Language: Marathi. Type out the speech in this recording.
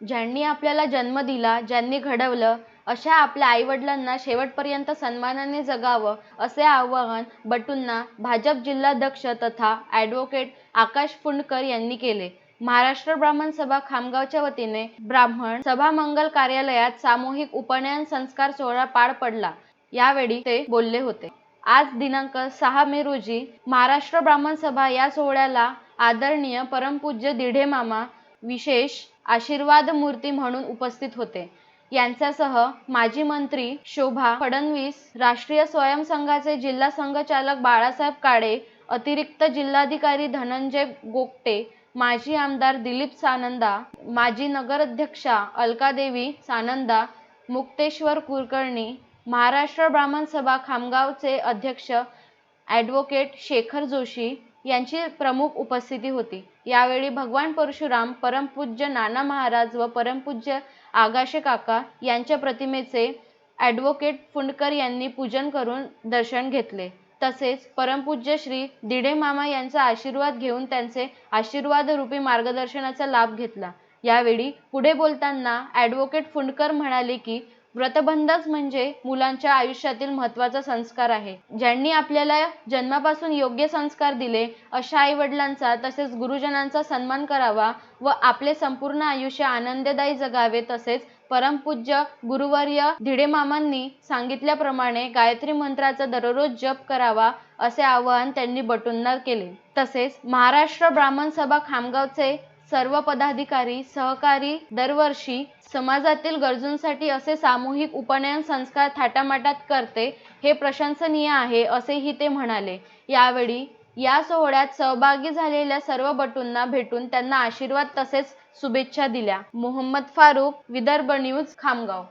ज्यांनी आपल्याला जन्म दिला ज्यांनी घडवलं अशा आपल्या आईवडिलांना शेवटपर्यंत सन्मानाने जगावं असे आवाहन बटूंना भाजप जिल्हाध्यक्ष तथा ॲडव्होकेट आकाश फुंडकर यांनी केले. महाराष्ट्र ब्राह्मण सभा खामगावच्या वतीने ब्राह्मण सभा मंगल कार्यालयात सामूहिक उपनयन संस्कार सोहळा पार पडला. यावेळी ते बोलले होते. आज दिनांक सहा मे रोजी महाराष्ट्र ब्राह्मण सभा या सोहळ्याला आदरणीय परमपूज्य दिढे मामा विशेष आशीर्वाद मूर्ती म्हणून उपस्थित होते. यांच्यासह माजी मंत्री शोभा फडणवीस राष्ट्रीय स्वयंसंघाचे जिल्हा संघचालक बाळासाहेब काळे अतिरिक्त जिल्हाधिकारी धनंजय गोगटे माजी आमदार दिलीप सानंदा माजी नगराध्यक्षा अलकादेवी सानंदा मुक्तेश्वर कुलकर्णी महाराष्ट्र ब्राह्मण सभा खामगावचे अध्यक्ष ॲडव्होकेट शेखर जोशी यांची प्रमुख उपस्थिती होती. यावेळी भगवान परशुराम परमपूज्य नाना महाराज व परमपूज्य आगाशे काका यांच्या प्रतिमेचे ॲडव्होकेट फुंडकर यांनी पूजन करून दर्शन घेतले. तसेच परमपूज्य श्री दिडे मामा यांचा आशीर्वाद घेऊन त्यांचे आशीर्वादरूपी मार्गदर्शनाचा लाभ घेतला. यावेळी पुढे बोलताना ॲडव्होकेट फुंडकर म्हणाले की व्रतबंधच म्हणजे मुलांच्या आयुष्यातील महत्त्वाचा संस्कार आहे. ज्यांनी आपल्याला जन्मापासून योग्य संस्कार दिले अशा आईवडिलांचा तसेच गुरुजनांचा सन्मान करावा व आपले संपूर्ण आयुष्य आनंददायी जगावे तसेच परमपूज्य गुरुवर्य धिडेमामांनी सांगितल्याप्रमाणे गायत्री मंत्राचा दररोज जप करावा असे आवाहन त्यांनी बटूंना केले. तसेच महाराष्ट्र ब्राह्मण सभा खामगावचे सर्व पदाधिकारी सहकारी दरवर्षी समाजातील गरजूंसाठी असे सामूहिक उपनयन संस्कार थाटामाटात करते हे प्रशंसनीय आहे असेही ते म्हणाले. यावेळी या सोहळ्यात सहभागी झालेल्या सर्व बटूंना भेटून त्यांना आशीर्वाद तसेच शुभेच्छा दिल्या. मोहम्मद फारुक विदर्भ न्यूज खामगाव.